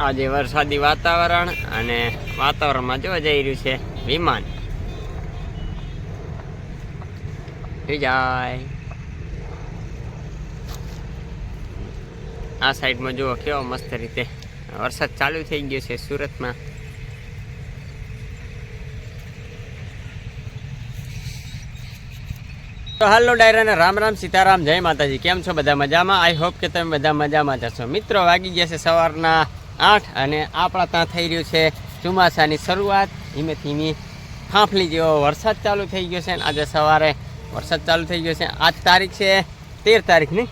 આજે વરસાદી વાતાવરણ અને વાતાવરણમાં જોવા જઈ રહ્યું છે વિમાન. જાય. આ સાઈડમાં જુઓ કેવો મસ્ત રીતે વરસાદ ચાલુ થઈ ગયો છે સુરતમાં. તો હાલો ડાયરાને રામ રામ, સીતારામ, જય માતાજી. કેમ છો બધા મજામાં? આઈ હોપ કે તમે બધા મજામાં જશો મિત્રો વાગી ગયા છે સવારના આઠ અને આપણા ત્યાં થઈ રહ્યું છે ચોમાસાની શરૂઆત. ધીમે ધીમે ફાંફલી જેવો વરસાદ ચાલુ થઈ ગયો છે અને આજે સવારે વરસાદ ચાલુ થઈ ગયો છે. આજ તારીખ છે તેર તારીખ નહીં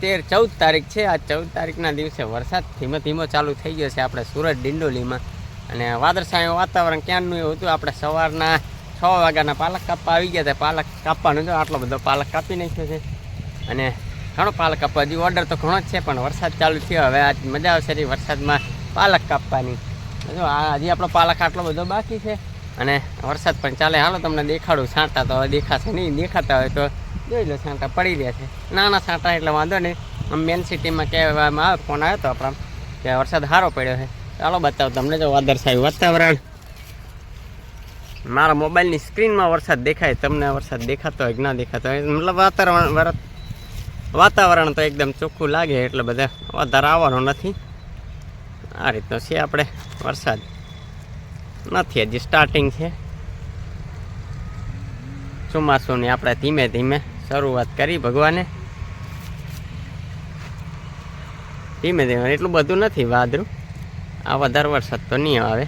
તેર, ચૌદ તારીખ છે. આ ચૌદ તારીખના દિવસે વરસાદ ધીમે ધીમો ચાલુ થઈ ગયો છે આપણે સુરત ડિંડોલીમાં. અને વાદળછાયું વાતાવરણ ક્યાંનું એવું હતું? આપણે સવારના છ વાગ્યાના પાલક કાપવા આવી ગયા હતા. પાલક કાપવાનો જો આટલો બધો પાલક કાપી નાખ્યો છે. અને ઘણો પાલક કાપવા હજી ઓર્ડર તો ઘણો જ છે, પણ વરસાદ ચાલુ થયો. હવે આજ મજા આવશે રહી વરસાદમાં પાલક કાપવાની. જો, આ હજી આપણો પાલક આટલો બધો બાકી છે અને વરસાદ પણ ચાલે. હાલો, તમને દેખાડું. છાંટા તો હવે દેખાશે નહીં. દેખાતા હોય તો જોઈ લો છાંટા પડી રહ્યા છે. નાના છાંટા એટલે વાંધો નહીં. આમ મેન સિટીમાં કહેવામાં આવે, ફોન આવ્યો હતો આપણા કે વરસાદ સારો પડ્યો છે. ચાલો, બતાવો તમને. જો વાદળછાયું વાતાવરણ. મારા મોબાઈલની સ્ક્રીનમાં વરસાદ દેખાય. તમને વરસાદ દેખાતો હોય કે ના દેખાતો હોય. મતલબ વાતાવરણ વર- વાતાવરણ તો એકદમ ચોખ્ખું લાગે એટલે બધા વધારે આવવાનો નથી. આ રીતનો છે આપણે વરસાદ. નથી હજી સ્ટાર્ટિંગ છે. ચોમાસુની આપણે ધીમે ધીમે શરૂઆત કરી ભગવાને. ધીમે ધીમે એટલું બધું નથી વાદળું. આ વધારે વરસાદ તો નહીં આવે.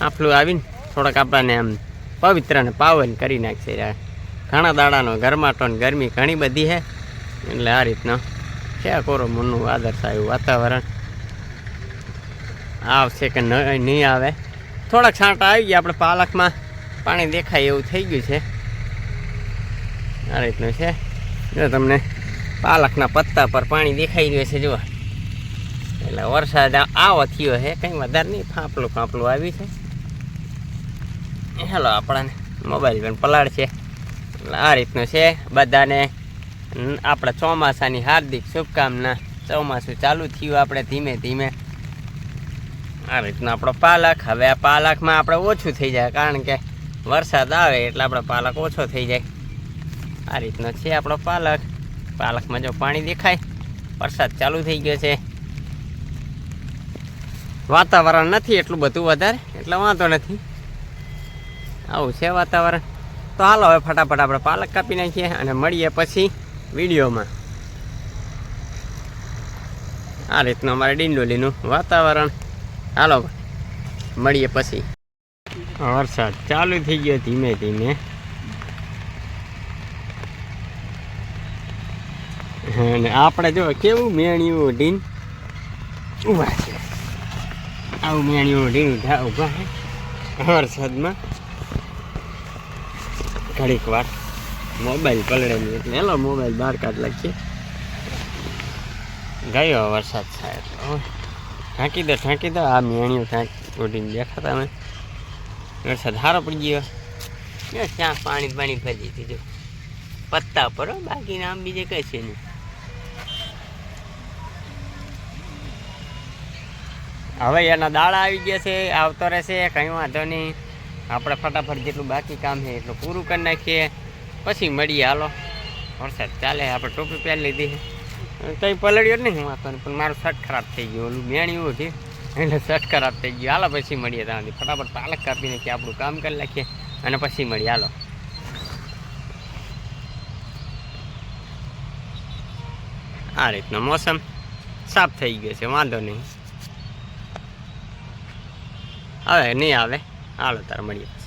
આટલું આવીને થોડાક આપણને આમ પવિત્ર ને પાવન કરી નાખશે. ઘણા દાડાનો ગરમાટો ને ગરમી ઘણી બધી છે. એટલે આ રીતના છે કોરો? મનનું વાદળછાયું વાતાવરણ. આવશે કે નહીં આવે. થોડાક છાંટા આવી ગયા આપણે પાલકમાં. પાણી દેખાય એવું થઈ ગયું છે. આ રીતનું છે. જો તમને પાલકના પત્તા પર પાણી દેખાઈ રહ્યું છે, જુઓ. એટલે વરસાદ આવો થયો છે. કંઈ વધારે નહીં ફાંપલું ફાંપલું આવ્યું છે. હેલો, આપણને મોબાઈલ પણ પલાળ છે એટલે આ રીતનું છે. બધાને આપણા ચોમાસાની હાર્દિક શુભકામના. ચોમાસું ચાલુ થયું આપણે ધીમે ધીમે. આ રીતનો આપણો પાલક, હવે આ પાલકમાં આપણે ઓછું થઈ જાય, કારણ કે વરસાદ આવે એટલે આપણો પાલક ઓછો થઈ જાય. આ રીતનો છે આપણો પાલક. પાલકમાં જો પાણી દેખાય, વરસાદ ચાલુ થઈ ગયો છે. વાતાવરણ નથી એટલું બધું વધારે, એટલે વાંધો નથી. આવું છે વાતાવરણ. તો હાલો હવે ફટાફટ આપણે પાલક કાપી નાખીએ અને મળીએ પછી. વિડીયોમાં. આ રીતનું અમારે ડિંડોલીનું વાતાવરણ. હાલો, મળીએ પછી. વરસાદ ચાલુ થઈ ગયો ધીમે ધીમે. અને આપણે જો કેવું મેણ્યું ઢીન ઊભા છે. આવું મેણ્યું ઢીન ઉઠા ઊભા વરસાદમાં ઘડીક વાર મોબાઈલ પલળેલી એટલે હેલો મોબાઈલ બહાર કાઢ લખીએ ગયો વરસાદ તો. ઢાંકી દો ઢાંકી દો. આ મેણીઓ ઢાંક ઉડીને દેખાતા અમે વરસાદ સારો પડી ગયો. ત્યાં પાણી પાણી ભરી દીધું. પત્તા પર બાકી આમ બીજે કઈ છે નહીં. હવે એના દાડા આવી ગયા છે, આવતો રહેશે, કંઈ વાંધો નહીં. આપણે ફટાફટ જેટલું બાકી કામ છે એટલું પૂરું કરી નાખીએ. પછી મળીએ, હાલો. વરસાદ ચાલે, આપણે ટોપી પહેરી લીધી છે. કંઈ પલળ્યો જ નહીં વાંધો પણ મારું શર્ટ ખરાબ થઈ ગયું, ઓલું મેણ્યું છે એટલે શર્ટ ખરાબ થઈ ગયું. હાલો, પછી મળીએ ત્યાંથી ફટાફટ પાલક કાપીને કે આપણું કામ કરી નાખીએ અને પછી મળીએ, હાલો. આ રીતનો મોસમ સાફ થઈ ગયો છે, વાંધો નહીં. હવે નહીં આવે. હાલો તાર મળીએ.